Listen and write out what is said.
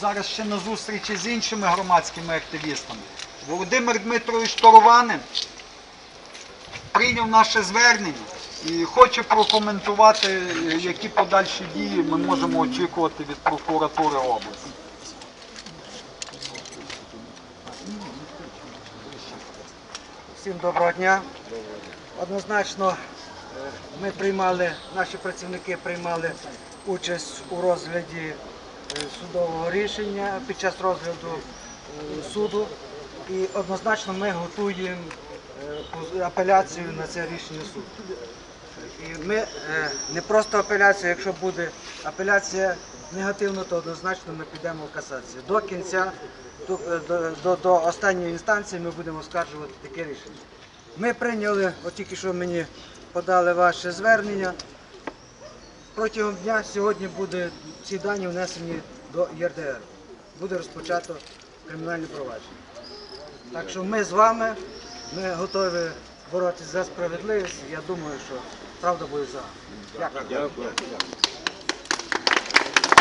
зараз ще на зустрічі з іншими громадськими активістами. Володимир Дмитрович Торованин прийняв наше звернення і хоче прокоментувати, які подальші дії ми можемо очікувати від прокуратури області. Всім доброго дня. Однозначно е, ми приймали, наші працівники приймали участь у розгляді судового рішення під час розгляду е, суду. І однозначно ми готуємо е, апеляцію на це рішення суду. І ми е, не просто апеляція, якщо буде апеляція негативна, то однозначно ми підемо в касацію. До кінця, е, до, до, до останньої інстанції ми будемо оскаржувати таке рішення. Ми прийняли, от тільки що мені подали ваше звернення. Протягом дня сьогодні буде ці дані внесені до ЄРДР. Буде розпочато кримінальне провадження. Так що ми з вами, ми готові боротися за справедливість. Я думаю, що правда буде за. Дякую.